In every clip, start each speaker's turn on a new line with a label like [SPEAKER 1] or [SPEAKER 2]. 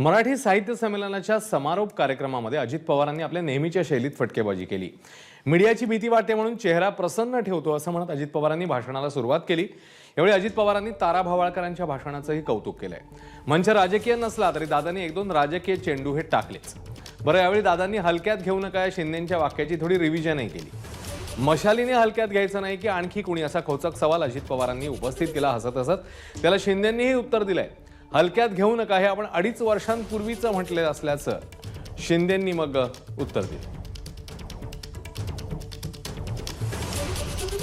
[SPEAKER 1] मराठी साहित्य संमेलनाच्या समारोप कार्यक्रमामध्ये अजित पवारांनी आपल्या नेहमीच्या शैलीत फटकेबाजी केली. मीडियाची भीती वाटते म्हणून चेहरा प्रसन्न ठेवतो असं म्हणत अजित पवारांनी भाषणाला सुरुवात केली. यावेळी अजित पवारांनी तारा भावाळकरांच्या भाषणाचंही कौतुक केलंय. मंच राजकीय नसला तरी दादांनी एक दोन राजकीय चेंडू हे टाकलेच. बरं यावेळी दादांनी हलक्यात घेऊ नका या शिंदेच्या वाक्याची थोडी रिव्हिजनही केली. मशालीने हलक्यात घ्यायचं नाही की आणखी कुणी असा खोचक सवाल अजित पवारांनी उपस्थित केला हसत हसत. त्याला शिंदेंनीही उत्तर दिलंय. हलक्यात घेऊ नका हे आपण अडीच वर्षांपूर्वीचं म्हटलेलं असल्याचं शिंदेंनी मग उत्तर दिलं.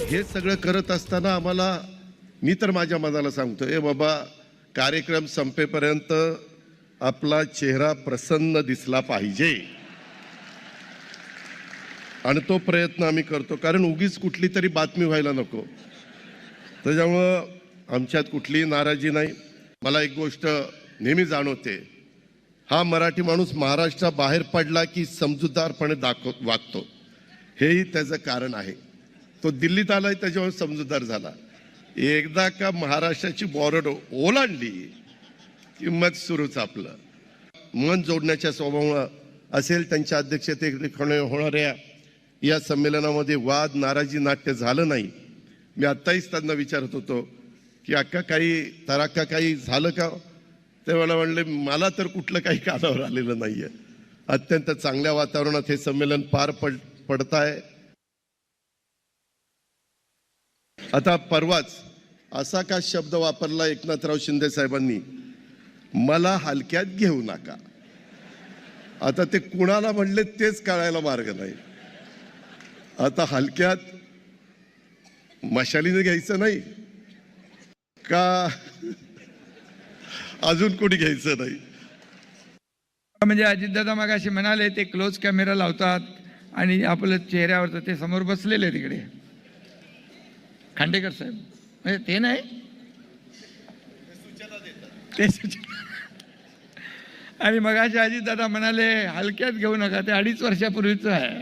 [SPEAKER 2] हे सगळं करत असताना आम्हाला मी तर माझ्या मनाला सांगतो ए बाबा कार्यक्रम संपेपर्यंत आपला चेहरा प्रसन्न दिसला पाहिजे. आणि तो प्रयत्न आम्ही करतो कारण उगीच कुठली तरी बातमी व्हायला नको. त्याच्यामुळं आमच्यात कुठलीही नाराजी नाही. मला एक गोष्ट नेहमी जाणवते. हा मराठी माणूस महाराष्ट्राबाहेर पडला की समजूतदारपणे दाखव वागतो. हेही त्याचं कारण आहे. तो दिल्लीत आलाय त्याच्यावर समजूतदार झाला. एकदा का महाराष्ट्राची बॉर्डर ओलांडली की मग सुरूच आपलं. मन जोडण्याच्या स्वभावामुळं असेल त्यांच्या अध्यक्षतेकडे होणाऱ्या या संमेलनामध्ये वाद नाराजी नाट्य झालं नाही. मी आत्ताहीच त्यांना विचारत होतो की अक्का काही तर अक्का काही झालं का? ते मला म्हणले मला तर कुठलं काही कानावर आलेलं नाहीये. अत्यंत चांगल्या वातावरणात हे संमेलन पार पड पडत आहे आता परवाच असा का शब्द वापरला एकनाथराव शिंदे साहेबांनी? मला हलक्यात घेऊ नका. आता ते कुणाला म्हणले तेच कळायला मार्ग नाही. आता हलक्यात मशालीने घ्यायचं नाही. का? अजून कोणी घ्यायचं नाही.
[SPEAKER 3] म्हणजे अजितदादा मग असे म्हणाले ते क्लोज कॅमेरा लावतात आणि आपलं चेहऱ्यावरचं ते समोर बसलेले तिकडे. खांडेकर साहेब. म्हणजे ते नाही? ते आणि मग असे अजितदादा म्हणाले हलक्यात घेऊ नका ते अडीच वर्षापूर्वीचं आहे.